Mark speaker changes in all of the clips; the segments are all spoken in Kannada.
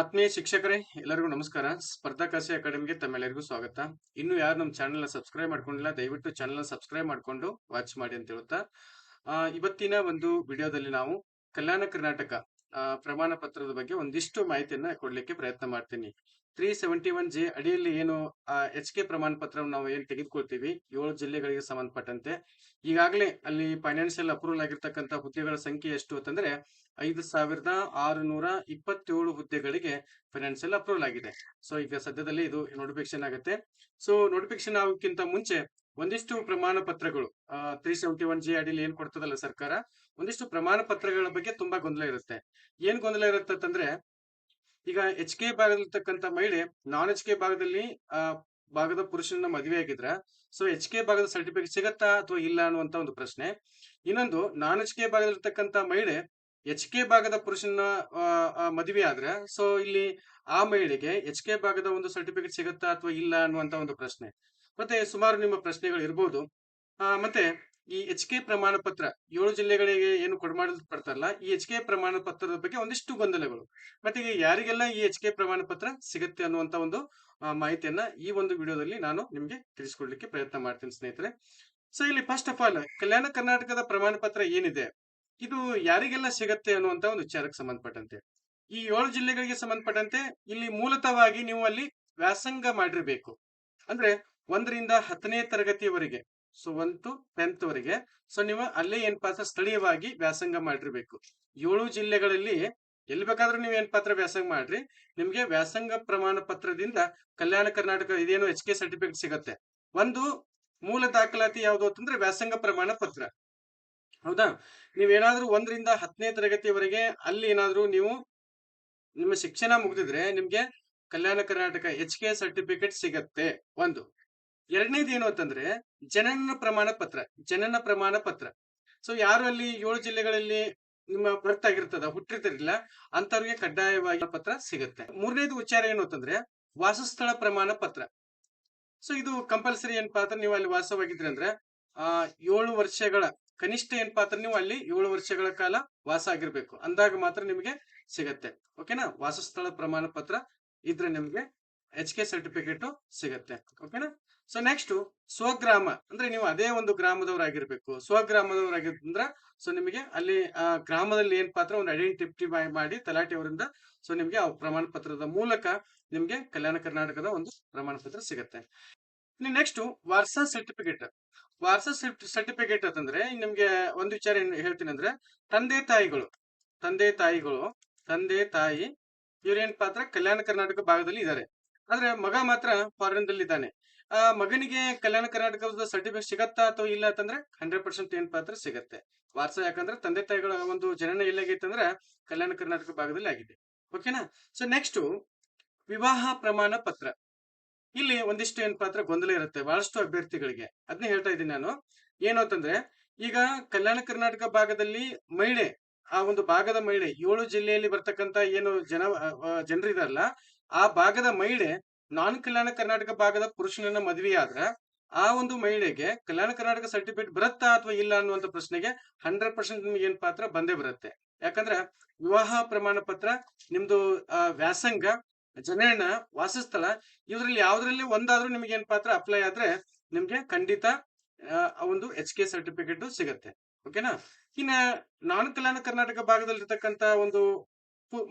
Speaker 1: ಆತ್ಮೀಯ ಶಿಕ್ಷಕರೇ, ಎಲ್ಲರಿಗೂ ನಮಸ್ಕಾರ. ಸ್ಪರ್ಧಾಕಾಸಿ ಅಕಾಡೆಮಿಗೆ ತಮ್ಮೆಲ್ಲರಿಗೂ ಸ್ವಾಗತ. ಇನ್ನು ಯಾರು ನಮ್ಮ ಚಾನೆಲ್ ಸಬ್ಸ್ಕ್ರೈಬ್ ಮಾಡ್ಕೊಂಡಿಲ್ಲ, ದಯವಿಟ್ಟು ಚಾನೆಲ್ ಸಬ್ಸ್ಕ್ರೈಬ್ ಮಾಡ್ಕೊಂಡು ವಾಚ್ ಮಾಡಿ ಅಂತ ಹೇಳುತ್ತಾ. ಇವತ್ತಿನ ಒಂದು ವಿಡಿಯೋದಲ್ಲಿ ನಾವು ಕಲ್ಯಾಣ ಕರ್ನಾಟಕ ಪ್ರಮಾಣ ಪತ್ರದ ಬಗ್ಗೆ ಒಂದಿಷ್ಟು ಮಾಹಿತಿಯನ್ನ ಕೊಡ್ಲಿಕ್ಕೆ ಪ್ರಯತ್ನ ಮಾಡ್ತೀನಿ. ತ್ರೀ ಸೆವೆಂಟಿ ಒನ್ ಜೆ ಅಡಿಯಲ್ಲಿ ಏನು ಎಚ್ ಕೆ ಪ್ರಮಾಣ ಪತ್ರವನ್ನು ನಾವು ಏನ್ ತೆಗೆದುಕೊಳ್ತೀವಿ? ಏಳು ಜಿಲ್ಲೆಗಳಿಗೆ ಸಂಬಂಧಪಟ್ಟಂತೆ. ಈಗಾಗಲೇ ಅಲ್ಲಿ ಫೈನಾನ್ಷಿಯಲ್ ಅಪ್ರೂವಲ್ ಆಗಿರ್ತಕ್ಕಂಥ ಹುದ್ದೆಗಳ ಸಂಖ್ಯೆ ಎಷ್ಟು ಅಂತಂದ್ರೆ, ಐದು ಸಾವಿರದ ಆರುನೂರ ಇಪ್ಪತ್ತೇಳು ಹುದ್ದೆಗಳಿಗೆ ಫೈನಾನ್ಷಿಯಲ್ ಅಪ್ರೂವಲ್ ಆಗಿದೆ. ಸೊ ಈಗ ಸದ್ಯದಲ್ಲಿ ಇದು ನೋಟಿಫಿಕೇಶನ್ ಆಗುತ್ತೆ. ಸೊ ನೋಟಿಫಿಕೇಶನ್ ಆಗೋಕ್ಕಿಂತ ಮುಂಚೆ ಒಂದಿಷ್ಟು ಪ್ರಮಾಣ ಪತ್ರಗಳು ತ್ರೀ ಸೆವೆಂಟಿ ಒನ್ ಜಿ ಅಡಿಲಿ ಏನ್ ಕೊಡ್ತದಲ್ಲ ಸರ್ಕಾರ, ಒಂದಿಷ್ಟು ಪ್ರಮಾಣ ಪತ್ರಗಳ ಬಗ್ಗೆ ತುಂಬಾ ಗೊಂದಲ ಇರುತ್ತೆ. ಏನ್ ಗೊಂದಲ ಇರುತ್ತೆ ಅಂತಂದ್ರೆ, ಈಗ ಎಚ್ ಕೆ ಭಾಗದಲ್ಲಿರ್ತಕ್ಕಂಥ ಮಹಿಳೆ ನಾನ್ ಎಚ್ ಕೆ ಭಾಗದಲ್ಲಿ ಭಾಗದ ಪುರುಷನ ಮದುವೆ ಆಗಿದ್ರ ಸೊ ಎಚ್ ಕೆ ಭಾಗದ ಸರ್ಟಿಫಿಕೇಟ್ ಸಿಗತ್ತಾ ಅಥವಾ ಇಲ್ಲ ಅನ್ನುವಂತ ಒಂದು ಪ್ರಶ್ನೆ. ಇನ್ನೊಂದು ನಾನ್ ಎಚ್ ಕೆ ಭಾಗದಲ್ಲಿರ್ತಕ್ಕಂಥ ಮಹಿಳೆ ಎಚ್ ಕೆ ಭಾಗದ ಪುರುಷನ ಮದುವೆ ಆದ್ರೆ ಸೊ ಇಲ್ಲಿ ಆ ಮಹಿಳೆಗೆ ಎಚ್ ಕೆ ಭಾಗದ ಒಂದು ಸರ್ಟಿಫಿಕೇಟ್ ಸಿಗತ್ತಾ ಅಥವಾ ಇಲ್ಲ ಅನ್ನುವಂತ ಒಂದು ಪ್ರಶ್ನೆ. ಮತ್ತೆ ಸುಮಾರು ನಿಮ್ಮ ಪ್ರಶ್ನೆಗಳು ಇರ್ಬೋದು. ಆ, ಮತ್ತೆ ಈ ಎಚ್ ಕೆ ಪ್ರಮಾಣ ಪತ್ರ ಏಳು ಜಿಲ್ಲೆಗಳಿಗೆ ಏನು ಕೊಡಮಾಡಲ್ಪಡ್ತಾರಲ್ಲ ಈ ಎಚ್ ಕೆ ಪ್ರಮಾಣ ಪತ್ರದ ಬಗ್ಗೆ ಒಂದಿಷ್ಟು ಗೊಂದಲಗಳು. ಮತ್ತೆ ಯಾರಿಗೆಲ್ಲ ಈ ಎಚ್ ಕೆ ಪ್ರಮಾಣ ಪತ್ರ ಸಿಗುತ್ತೆ ಅನ್ನುವಂತ ಒಂದು ಮಾಹಿತಿಯನ್ನ ಈ ಒಂದು ವಿಡಿಯೋದಲ್ಲಿ ನಾನು ನಿಮ್ಗೆ ತಿಳಿಸ್ಕೊಡ್ಲಿಕ್ಕೆ ಪ್ರಯತ್ನ ಮಾಡ್ತೀನಿ ಸ್ನೇಹಿತರೆ. ಸೊ ಇಲ್ಲಿ ಫಸ್ಟ್ ಆಫ್ ಆಲ್ ಕಲ್ಯಾಣ ಕರ್ನಾಟಕದ ಪ್ರಮಾಣ ಪತ್ರ ಏನಿದೆ? ಇದು ಯಾರಿಗೆಲ್ಲ ಸಿಗತ್ತೆ ಅನ್ನುವಂತ ಒಂದು ವಿಚಾರಕ್ಕೆ ಸಂಬಂಧಪಟ್ಟಂತೆ. ಈ ಏಳು ಜಿಲ್ಲೆಗಳಿಗೆ ಸಂಬಂಧಪಟ್ಟಂತೆ ಇಲ್ಲಿ ಮೂಲತವಾಗಿ ನೀವು ಅಲ್ಲಿ ವ್ಯಾಸಂಗ ಮಾಡಿರ್ಬೇಕು. ಅಂದ್ರೆ ಒಂದರಿಂದ ಹತ್ತನೇ ತರಗತಿಯವರೆಗೆ. ಸೊ ಒನ್ ಟು ಟೆಂತ್ ವರೆಗೆ. ಸೊ ನೀವು ಅಲ್ಲೇ ಏನಪ್ಪಾ ಸ್ಥಳೀಯವಾಗಿ ವ್ಯಾಸಂಗ ಮಾಡಿರ್ಬೇಕು. ಏಳು ಜಿಲ್ಲೆಗಳಲ್ಲಿ ಎಲ್ಲಿ ಬೇಕಾದ್ರೂ ನೀವು ಏನ್ ಪಾತ್ರ ವ್ಯಾಸಂಗ ಮಾಡ್ರಿ. ನಿಮ್ಗೆ ವ್ಯಾಸಂಗ ಪ್ರಮಾಣ ಪತ್ರದಿಂದ ಕಲ್ಯಾಣ ಕರ್ನಾಟಕ ಇದೇನು ಎಚ್ ಕೆ ಸರ್ಟಿಫಿಕೇಟ್ ಸಿಗತ್ತೆ. ಒಂದು ಮೂಲ ದಾಖಲಾತಿ ಯಾವುದು ಅಂತಂದ್ರೆ ವ್ಯಾಸಂಗ ಪ್ರಮಾಣ ಪತ್ರ. ಹೌದಾ? ನೀವೇನಾದ್ರೂ ಒಂದರಿಂದ ಹತ್ತನೇ ತರಗತಿಯವರೆಗೆ ಅಲ್ಲಿ ಏನಾದ್ರೂ ನೀವು ನಿಮ್ಮ ಶಿಕ್ಷಣ ಮುಗಿದಿದ್ರೆ ನಿಮ್ಗೆ Kalyana Karnataka H K certificate ಸಿಗತ್ತೆ. ಒಂದು. ಎರಡನೇದು ಏನು ಅಂತಂದ್ರೆ, ಜನನ ಪ್ರಮಾಣ ಪತ್ರ, ಜನನ ಪ್ರಮಾಣ ಪತ್ರ. ಸೊ ಯಾರು ಅಲ್ಲಿ ಏಳು ಜಿಲ್ಲೆಗಳಲ್ಲಿ ನಿಮ್ಮ ಬರ್ತ್ ಆಗಿರ್ತದ ಹುಟ್ಟಿರ್ತಿರ್ಲಿಲ್ಲ ಅಂತವ್ರಿಗೆ ಕಡ್ಡಾಯವಾಗಿ ಪತ್ರ ಸಿಗುತ್ತೆ. ಮೂರನೇದು ವಿಚಾರ ಏನು ಅಂತಂದ್ರೆ, ವಾಸಸ್ಥಳ ಪ್ರಮಾಣ ಪತ್ರ. ಸೊ ಇದು ಕಂಪಲ್ಸರಿ ಏನಪ್ಪಾ ಅಂದ್ರೆ ನೀವು ಅಲ್ಲಿ ವಾಸವಾಗಿದ್ರಿ ಅಂದ್ರೆ, ಆ, ಏಳು ವರ್ಷಗಳ, ಕನಿಷ್ಠ ಏನಪ್ಪಾ ಅಂದ್ರೆ ನೀವು ಅಲ್ಲಿ ಏಳು ವರ್ಷಗಳ ಕಾಲ ವಾಸ ಆಗಿರ್ಬೇಕು. ಅಂದಾಗ ಮಾತ್ರ ನಿಮಗೆ ಸಿಗತ್ತೆ. ಓಕೆನಾ ವಾಸಸ್ಥಳ ಪ್ರಮಾಣ ಪತ್ರ ಇದ್ರೆ ನಿಮ್ಗೆ ಎಚ್ ಕೆ ಸರ್ಟಿಫಿಕೇಟ್ ಸಿಗುತ್ತೆ. ಓಕೆನಾ ಸೊ ನೆಕ್ಸ್ಟ್ ಸ್ವಗ್ರಾಮ, ಅಂದ್ರೆ ನೀವು ಅದೇ ಒಂದು ಗ್ರಾಮದವರಾಗಿರ್ಬೇಕು. ಸ್ವಗ್ರಾಮದವರಾಗಿದ್ರ ಸೊ ನಿಮಗೆ ಅಲ್ಲಿ ಗ್ರಾಮದಲ್ಲಿ ಏನ್ ಪಾತ್ರ? ಒಂದು ಐಡೆಂಟಿಟಿ ಮಾಡಿ ತಲಾಟಿ ಅವರಿಂದ ಸೊ ನಿಮ್ಗೆ ಆ ಪ್ರಮಾಣ ಪತ್ರದ ಮೂಲಕ ನಿಮಗೆ ಕಲ್ಯಾಣ ಕರ್ನಾಟಕದ ಒಂದು ಪ್ರಮಾಣ ಪತ್ರ ಸಿಗತ್ತೆ. ನೆಕ್ಸ್ಟ್ ವಾರ್ಸಾ ಸರ್ಟಿಫಿಕೇಟ್ ವಾರ್ಸಾ ಸರ್ಟಿಫಿಕೇಟ್ ಅಂತಂದ್ರೆ ನಿಮ್ಗೆ ಒಂದು ವಿಚಾರ ಏನ್ ಹೇಳ್ತೀನಿ ಅಂದ್ರೆ, ತಂದೆ ತಾಯಿಗಳು ತಂದೆ ತಾಯಿಗಳು, ತಂದೆ ತಾಯಿ ಇವ್ರೇನ್ ಪಾತ್ರ? ಕಲ್ಯಾಣ ಕರ್ನಾಟಕ ಭಾಗದಲ್ಲಿ ಇದ್ದಾರೆ ಆದ್ರೆ ಮಗ ಮಾತ್ರ ಫಾರಿನ್ ದಲ್ಲಿ ಇದ್ದಾನೆ ಆ ಮಗನಿಗೆ ಕಲ್ಯಾಣ ಕರ್ನಾಟಕದ ಸರ್ಟಿಫಿಕೇಟ್ ಸಿಗತ್ತಾ ಅಥವಾ ಇಲ್ಲ ಅಂತಂದ್ರೆ ಹಂಡ್ರೆಡ್ ಪರ್ಸೆಂಟ್ ಏನ್ ಪಾತ್ರ ಸಿಗತ್ತೆ. ವಾರಸ ಯಾಕಂದ್ರೆ ತಂದೆ ತಾಯಿಗಳ ಒಂದು ಜನನ ಎಲ್ಲಾಗೈತೆ ಅಂದ್ರೆ ಕಲ್ಯಾಣ ಕರ್ನಾಟಕ ಭಾಗದಲ್ಲಿ ಆಗಿದೆ. ಓಕೆನಾ ಸೊ ನೆಕ್ಸ್ಟ್ ವಿವಾಹ ಪ್ರಮಾಣ ಪತ್ರ. ಇಲ್ಲಿ ಒಂದಿಷ್ಟು ಏನ್ ಪಾತ್ರ ಗೊಂದಲ ಇರುತ್ತೆ ಬಹಳಷ್ಟು ಅಭ್ಯರ್ಥಿಗಳಿಗೆ. ಅದನ್ನ ಹೇಳ್ತಾ ಇದ್ದೀನಿ ನಾನು. ಏನು ಅಂತಂದ್ರೆ ಈಗ ಕಲ್ಯಾಣ ಕರ್ನಾಟಕ ಭಾಗದಲ್ಲಿ ಮಹಿಳೆ ಆ ಒಂದು ಭಾಗದ ಮಹಿಳೆ, ಏಳು ಜಿಲ್ಲೆಯಲ್ಲಿ ಬರ್ತಕ್ಕಂತ ಏನು ಜನ ಜನರಿದಾರಲ್ಲ, ಆ ಭಾಗದ ಮಹಿಳೆ ನಾನ್ ಕಲ್ಯಾಣ ಕರ್ನಾಟಕ ಭಾಗದ ಪುರುಷನನ್ನ ಮದುವೆ ಆದ್ರ ಆ ಒಂದು ಮಹಿಳೆಗೆ ಕಲ್ಯಾಣ ಕರ್ನಾಟಕ ಸರ್ಟಿಫಿಕೇಟ್ ಬರುತ್ತಾ ಅಥವಾ ಇಲ್ಲ ಅನ್ನುವಂತ ಪ್ರಶ್ನೆಗೆ ಹಂಡ್ರೆಡ್ ಪರ್ಸೆಂಟ್ ನಿಮ್ಗೆ ಏನ್ ಪಾತ್ರ ಬಂದೇ ಬರುತ್ತೆ. ಯಾಕಂದ್ರೆ ವಿವಾಹ ಪ್ರಮಾಣ ಪತ್ರ, ನಿಮ್ದು ವ್ಯಾಸಂಗ, ಜನನ, ವಾಸಸ್ಥಳ ಇದ್ರಲ್ಲಿ ಯಾವ್ದ್ರಲ್ಲಿ ಒಂದಾದ್ರೂ ನಿಮ್ಗೆ ಏನ್ ಪಾತ್ರ ಅಪ್ಲೈ ಆದ್ರೆ ನಿಮ್ಗೆ ಖಂಡಿತ ಒಂದು ಎಚ್ ಕೆ ಸರ್ಟಿಫಿಕೇಟ್ ಸಿಗತ್ತೆ. ಓಕೆನಾ ಇನ್ನ ನಾನ್ ಕಲ್ಯಾಣ ಕರ್ನಾಟಕ ಭಾಗದಲ್ಲಿರ್ತಕ್ಕಂತ ಒಂದು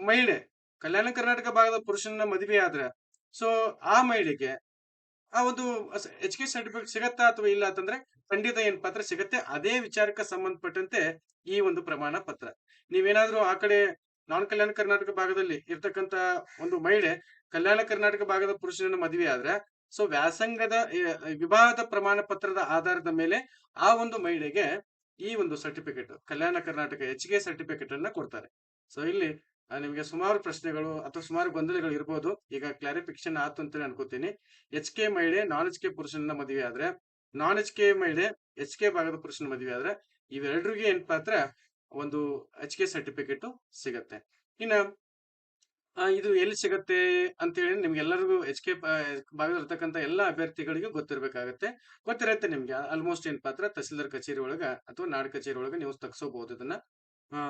Speaker 1: ಮಹಿಳೆ ಕಲ್ಯಾಣ ಕರ್ನಾಟಕ ಭಾಗದ ಪುರುಷನ ಮದುವೆ ಆದ್ರೆ ಸೊ ಆ ಮಹಿಳೆಗೆ ಆ ಒಂದು ಎಜುಕೇಶನ್ ಸರ್ಟಿಫಿಕೇಟ್ ಸಿಗತ್ತಾ ಅಥವಾ ಇಲ್ಲ ಅಂತಂದ್ರೆ ಖಂಡಿತ ಏನ್ ಪತ್ರ ಸಿಗತ್ತೆ. ಅದೇ ವಿಚಾರಕ್ಕೆ ಸಂಬಂಧಪಟ್ಟಂತೆ ಈ ಒಂದು ಪ್ರಮಾಣ ಪತ್ರ. ನೀವೇನಾದ್ರೂ ಆ ಕಡೆ ನಾನ್ ಕಲ್ಯಾಣ ಕರ್ನಾಟಕ ಭಾಗದಲ್ಲಿ ಇರ್ತಕ್ಕಂತ ಒಂದು ಮಹಿಳೆ ಕಲ್ಯಾಣ ಕರ್ನಾಟಕ ಭಾಗದ ಪುರುಷನ ಮದುವೆ ಆದ್ರೆ ಸೊ ವ್ಯಾಸಂಗದ ವಿವಾಹದ ಪ್ರಮಾಣ ಪತ್ರದ ಆಧಾರದ ಮೇಲೆ ಆ ಒಂದು ಮಹಿಳೆಗೆ ಈ ಒಂದು certificate Kalyana Karnataka H K certificate ಅನ್ನ ಕೊಡ್ತಾರೆ. ಸೊ ಇಲ್ಲಿ ನಿಮಗೆ ಸುಮಾರು ಪ್ರಶ್ನೆಗಳು ಅಥವಾ ಸುಮಾರು ಗೊಂದಲಗಳು ಇರ್ಬೋದು. ಈಗ ಕ್ಲಾರಿಫಿಕೇಶನ್ ಆಯ್ತು ಅಂತ ಅನ್ಕೋತೀನಿ. ಎಚ್ ಕೆ ಮಹಿಳೆ ನಾನ್ ಎಚ್ ಕೆ ಪುರುಷನ ಮದುವೆ ಆದ್ರೆ ನಾನ್ ಎಚ್ ಕೆ ಮಹಿಳೆ ಎಚ್ ಕೆ ಭಾಗದ ಪುರುಷನ ಮದುವೆ ಆದ್ರೆ, ಇವೆರಡರಿಗೆ ಏನ್ ಪಾತ್ರ? ಒಂದು ಎಚ್ ಕೆ ಸರ್ಟಿಫಿಕೇಟ್ ಸಿಗತ್ತೆ. ಇನ್ನ ಇದು ಎಲ್ಲಿ ಸಿಗತ್ತೆ ಅಂತೇಳಿ ನಿಮ್ಗೆಲ್ಲರಿಗೂ ಎಚ್ ಕೆ ಭಾಗದಲ್ಲಿರ್ತಕ್ಕಂಥ ಎಲ್ಲಾ ಅಭ್ಯರ್ಥಿಗಳಿಗೂ ಗೊತ್ತಿರಬೇಕಾಗತ್ತೆ. ಗೊತ್ತಿರತ್ತೆ ನಿಮ್ಗೆ ಆಲ್ಮೋಸ್ಟ್ ಏನ್ ಪಾತ್ರ? ತಹಸೀಲ್ದಾರ್ ಕಚೇರಿ ಒಳಗ ಅಥವಾ ನಾಡ್ ಕಚೇರಿ ಒಳಗ ನೀವು ತಗ್ಸೋಬಹುದು ಅದನ್ನ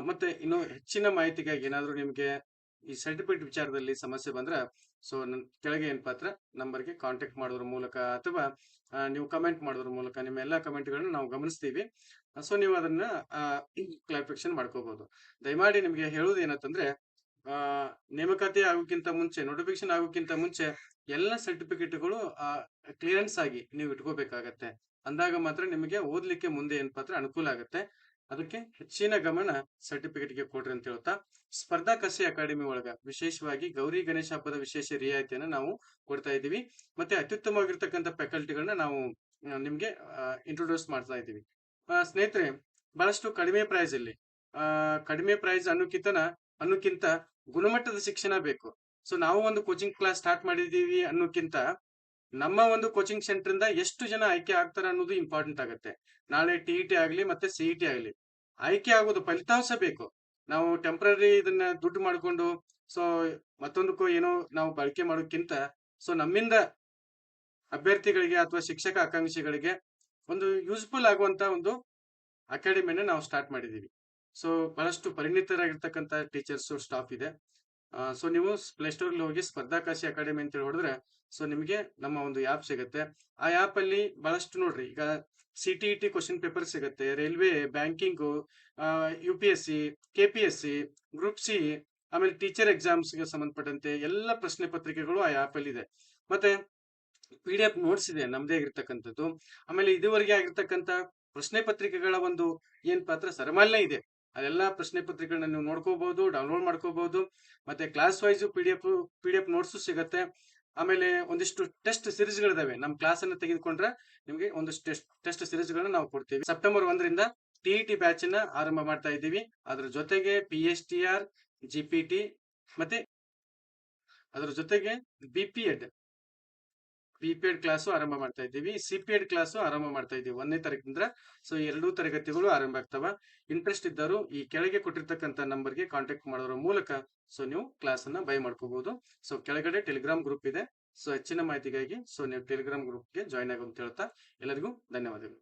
Speaker 1: ಮತ್ತೆ ಇನ್ನು ಹೆಚ್ಚಿನ ಮಾಹಿತಿಗಾಗಿ ಏನಾದ್ರು ನಿಮ್ಗೆ ಈ ಸರ್ಟಿಫಿಕೇಟ್ ವಿಚಾರದಲ್ಲಿ ಸಮಸ್ಯೆ ಬಂದ್ರೆ ಸೊ ನನ್ನ ಕೆಳಗೆ ಏನ್ ಪಾತ್ರ? ನಂಬರ್ಗೆ ಕಾಂಟ್ಯಾಕ್ಟ್ ಮಾಡೋದ್ರ ಮೂಲಕ ಅಥವಾ ನೀವು ಕಮೆಂಟ್ ಮಾಡೋದ್ರ ಮೂಲಕ ನಿಮ್ಮ ಎಲ್ಲಾ ಕಮೆಂಟ್ಗಳನ್ನ ನಾವು ಗಮನಿಸ್ತೀವಿ. ಸೊ ನೀವು ಅದನ್ನ ಕ್ಲಾರಿಫಿಕೇಶನ್ ಮಾಡ್ಕೋಬಹುದು. ದಯಮಾಡಿ ನಿಮ್ಗೆ ಹೇಳುವುದು ಏನಂತಂದ್ರೆ ಆ, ನೇಮಕಾತಿ ಆಗೋಕ್ಕಿಂತ ಮುಂಚೆ ನೋಟಿಫಿಕೇಶನ್ ಆಗೋಕ್ಕಿಂತ ಮುಂಚೆ ಎಲ್ಲ ಸರ್ಟಿಫಿಕೇಟ್ಗಳು ಕ್ಲಿಯರೆನ್ಸ್ ಆಗಿ ನೀವು ಇಟ್ಕೋಬೇಕಾಗತ್ತೆ. ಅಂದಾಗ ಮಾತ್ರ ನಿಮಗೆ ಓದ್ಲಿಕ್ಕೆ ಮುಂದೆ ಏನ್ ಪಾತ್ರ ಅನುಕೂಲ ಆಗುತ್ತೆ. ಅದಕ್ಕೆ ಹೆಚ್ಚಿನ ಗಮನ ಸರ್ಟಿಫಿಕೇಟ್ಗೆ ಕೊಡ್ರಿ ಅಂತ ಹೇಳ್ತಾ. ಸ್ಪರ್ಧಾ ಕಸಿ ಅಕಾಡೆಮಿ ಒಳಗ ವಿಶೇಷವಾಗಿ ಗೌರಿ ಗಣೇಶ ಹಬ್ಬದ ವಿಶೇಷ ರಿಯಾಯಿತಿಯನ್ನ ನಾವು ಕೊಡ್ತಾ ಇದ್ದೀವಿ. ಮತ್ತೆ ಅತ್ಯುತ್ತಮವಾಗಿರ್ತಕ್ಕಂಥ ಫ್ಯಾಕಲ್ಟಿಗಳನ್ನ ನಾವು ನಿಮ್ಗೆ ಇಂಟ್ರೊಡ್ಯೂಸ್ ಮಾಡ್ತಾ ಇದ್ದೀವಿ. ಸ್ನೇಹಿತರೆ, ಬಹಳಷ್ಟು ಕಡಿಮೆ ಪ್ರೈಸ್ ಅಲ್ಲಿ. ಕಡಿಮೆ ಪ್ರೈಸ್ ಅನ್ನೋಕ್ಕಿಂತನ ಅನ್ನೋಕ್ಕಿಂತ ಗುಣಮಟ್ಟದ ಶಿಕ್ಷಣ ಬೇಕು. ಸೊ ನಾವು ಒಂದು ಕೋಚಿಂಗ್ ಕ್ಲಾಸ್ ಸ್ಟಾರ್ಟ್ ಮಾಡಿದೀವಿ ಅನ್ನೋಕ್ಕಿಂತ ನಮ್ಮ ಒಂದು ಕೋಚಿಂಗ್ ಸೆಂಟರ್ ಇಂದ ಎಷ್ಟು ಜನ ಆಯ್ಕೆ ಆಗ್ತಾರೆ ಅನ್ನೋದು ಇಂಪಾರ್ಟೆಂಟ್ ಆಗುತ್ತೆ. ನಾಳೆ ಟಿ ಟಿ ಆಗಲಿ ಮತ್ತೆ ಸಿ ಟಿ ಆಗಲಿ. ಆಯ್ಕೆ ಆಗೋದು ಫಲಿತಾಂಶ ಬೇಕು. ನಾವು ಟೆಂಪ್ರರಿ ಇದನ್ನ ದುಡ್ಡು ಮಾಡಿಕೊಂಡು ಸೊ ಮತ್ತೊಂದಕ್ಕೂ ಏನೋ ನಾವು ಬಳಕೆ ಮಾಡೋಕ್ಕಿಂತ ಸೊ ನಮ್ಮಿಂದ ಅಭ್ಯರ್ಥಿಗಳಿಗೆ ಅಥವಾ ಶಿಕ್ಷಕ ಆಕಾಂಕ್ಷಿಗಳಿಗೆ ಒಂದು ಯೂಸ್ಫುಲ್ ಆಗುವಂತ ಒಂದು ಅಕಾಡೆಮಿಯನ್ನು ನಾವು ಸ್ಟಾರ್ಟ್ ಮಾಡಿದೀವಿ ಸೊ ಬಹಳಷ್ಟು ಪರಿಣಿತರಾಗಿರ್ತಕ್ಕಂಥ ಟೀಚರ್ಸ್ ಸ್ಟಾಫ್ ಇದೆ. ಸೊ ನೀವು ಪ್ಲೇಸ್ಟೋರ್ ಹೋಗಿ ಸ್ಪರ್ಧಾಕಾಶಿ ಅಕಾಡೆಮಿ ಅಂತ ಹೇಳಿ ಹೊಡೆದ್ರೆ ಸೊ ನಿಮಗೆ ನಮ್ಮ ಒಂದು ಆ್ಯಪ್ ಸಿಗುತ್ತೆ. ಆ ಆ್ಯಪಲ್ಲಿ ಬಹಳಷ್ಟು ನೋಡ್ರಿ, ಈಗ C T E T question paper ಸಿಗುತ್ತೆ railway banking U P S C K P S C group C ಆಮೇಲೆ ಟೀಚರ್ ಎಕ್ಸಾಮ್ಸ್ಗೆ ಸಂಬಂಧಪಟ್ಟಂತೆ ಎಲ್ಲ ಪ್ರಶ್ನೆ ಪತ್ರಿಕೆಗಳು ಆ ಆ್ಯಪಲ್ಲಿ ಇದೆ. ಮತ್ತೆ ಪಿ ಡಿ ಎಫ್ ನೋಟ್ಸ್ ಇದೆ, ನಮ್ದೇ ಆಗಿರ್ತಕ್ಕಂಥದ್ದು. ಆಮೇಲೆ ಇದುವರೆಗೆ ಆಗಿರ್ತಕ್ಕಂಥ ಪ್ರಶ್ನೆ ಪತ್ರಿಕೆಗಳ ಒಂದು ಏನ್ ಪಾತ್ರ ಸರಮಾಲ್ಯ ಇದೆ. ಅದೆಲ್ಲ ಪ್ರಶ್ನೆ ಪತ್ರಿಕೆಗಳನ್ನ ನೀವು ನೋಡ್ಕೋಬಹುದು ಡೌನ್ಲೋಡ್ ಮಾಡ್ಕೋಬಹುದು ಮತ್ತೆ class wise P D F P D F notes ಸಿಗುತ್ತೆ. ಆಮೇಲೆ ಒಂದಿಷ್ಟು ಟೆಸ್ಟ್ ಸಿರೀಸ್ಗಳಿದಾವೆ ನಮ್ಮ ಕ್ಲಾಸ್ ಅನ್ನ ತೆಗೆದುಕೊಂಡ್ರೆ ನಿಮಗೆ ಒಂದಿಷ್ಟು ಟೆಸ್ಟ್ ಟೆಸ್ಟ್ ಸಿರೀಸ್ಗಳನ್ನ ನಾವು ಕೊಡ್ತೀವಿ. ಸೆಪ್ಟೆಂಬರ್ ಒಂದರಿಂದ ಟಿ ಟಿ ಬ್ಯಾಚ್ ಅನ್ನ ಆರಂಭ ಮಾಡ್ತಾ ಇದ್ದೀವಿ. ಅದ್ರ ಜೊತೆಗೆ P S T R G P T ಮತ್ತೆ ಅದ್ರ ಜೊತೆಗೆ B P Ed B P Ed class ಆರಂಭ ಮಾಡ್ತಾ ಇದ್ದೀವಿ. ಸಿ ಪಿ ಎಡ್ ಕ್ಲಾಸು ಆರಂಭ ಮಾಡ್ತಾ ಇದ್ದೀವಿ. ಒಂದನೇ ತಾರೀಕಿಂದ ಸೊ ಎರಡೂ ತರಗತಿಗಳು ಆರಂಭ ಆಗ್ತವ. ಇಂಟ್ರೆಸ್ಟ್ ಇದ್ದವರು ಈ ಕೆಳಗೆ ಕೊಟ್ಟಿರ್ತಕ್ಕಂಥ ನಂಬರ್ಗೆ ಕಾಂಟ್ಯಾಕ್ಟ್ ಮಾಡೋದ್ರ ಮೂಲಕ ಸೊ ನೀವು ಕ್ಲಾಸ್ ಅನ್ನ ಬೈ ಮಾಡ್ಕೋಬಹುದು ಸೊ ಕೆಳಗಡೆ ಟೆಲಿಗ್ರಾಮ್ ಗ್ರೂಪ್ ಇದೆ. ಸೊ ಹೆಚ್ಚಿನ ಮಾಹಿತಿಗಾಗಿ ಸೊ ನೀವು ಟೆಲಿಗ್ರಾಮ್ ಗ್ರೂಪ್ಗೆ ಜಾಯ್ನ್ ಆಗುವಂತ ಹೇಳ್ತಾ, ಎಲ್ಲರಿಗೂ ಧನ್ಯವಾದಗಳು.